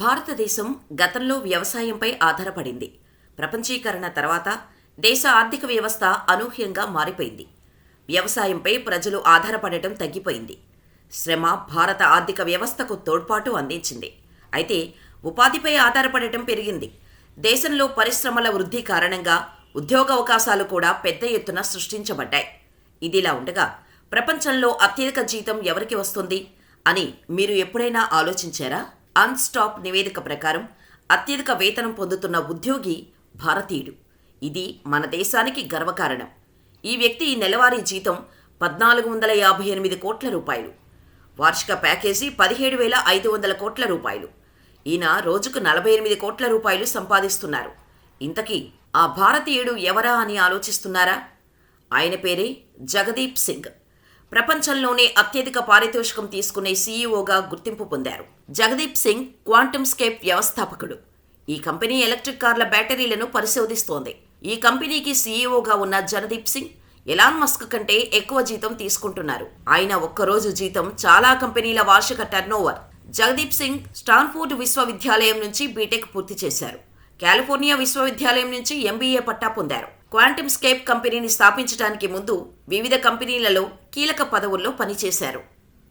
భారతదేశం గతంలో వ్యవసాయంపై ఆధారపడింది. ప్రపంచీకరణ తర్వాత దేశ ఆర్థిక వ్యవస్థ అనూహ్యంగా మారిపోయింది. వ్యవసాయంపై ప్రజలు ఆధారపడటం తగ్గిపోయింది. శ్రమ భారత ఆర్థిక వ్యవస్థకు తోడ్పాటు అందించింది. అయితే ఉపాధిపై ఆధారపడటం పెరిగింది. దేశంలో పరిశ్రమల వృద్ధి కారణంగా ఉద్యోగ అవకాశాలు కూడా పెద్ద ఎత్తున సృష్టించబడ్డాయి. ఇదిలా ఉండగా ప్రపంచంలో అత్యధిక జీతం ఎవరికి వస్తుంది అని మీరు ఎప్పుడైనా ఆలోచించారా? అన్స్టాప్ నివేదిక ప్రకారం అత్యధిక వేతనం పొందుతున్న ఉద్యోగి భారతీయుడు. ఇది మన దేశానికి గర్వకారణం. ఈ వ్యక్తి నెలవారీ జీతం పద్నాలుగు వందల యాభై ఎనిమిది కోట్ల రూపాయలు. వార్షిక ప్యాకేజీ పదిహేడు వేల ఐదు వందల కోట్ల రూపాయలు. ఈయన రోజుకు నలభై ఎనిమిది కోట్ల రూపాయలు సంపాదిస్తున్నారు. ఇంతకీ ఆ భారతీయుడు ఎవరా అని ఆలోచిస్తున్నారా? ఆయన పేరే జగదీప్ సింగ్. ప్రపంచంలోనే అత్యధిక పారితోషికం తీసుకునే సీఈఓగా గుర్తింపు పొందారు. జగదీప్ సింగ్ క్వాంటమ్ స్కేప్ వ్యవస్థాపకుడు. ఈ కంపెనీ ఎలక్ట్రిక్ కార్ల బ్యాటరీలను పరిశోధిస్తోంది. ఈ కంపెనీకి సీఈఓగా ఉన్న జగదీప్ సింగ్ ఎలాన్ మస్క్ కంటే ఎక్కువ జీతం తీసుకుంటున్నారు. ఆయన ఒక్కరోజు జీతం చాలా కంపెనీల వార్షిక టర్నోవర్ జగదీప్ సింగ్ స్టాన్ఫోర్డ్ విశ్వవిద్యాలయం నుంచి బీటెక్ పూర్తి చేశారు. కాలిఫోర్నియా విశ్వవిద్యాలయం నుంచి ఎంబీఏ పట్టా పొందారు. క్వాంటమ్ స్కేప్ కంపెనీని స్థాపించడానికి ముందు వివిధ కంపెనీలలో కీలక పదవుల్లో పనిచేశారు.